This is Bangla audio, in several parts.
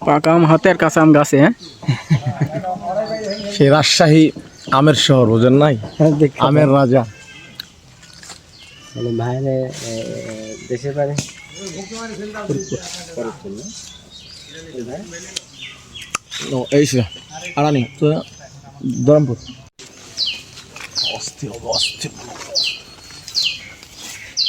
পাকা আম হাতের কাছে আম গাছে হ্যাঁ? সেই রাজশাহী আমের শহর ওজন নাই? আমের রাজা। মানে বাইরে দেশে পারে। এই সে আড়ানি তো ধরমপুর। অস্থির অস্থির।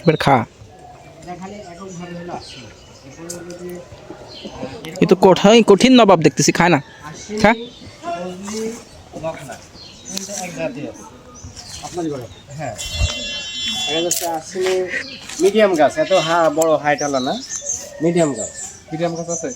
এবার খা। এ তো কঠিন কঠিন নবাব দেখতেছি, খায় না। খা। আসলে মিডিয়াম গাছ, এত হা বড় হাইট হলো না। মিডিয়াম গাছ। মিডিয়াম গাছ আছে?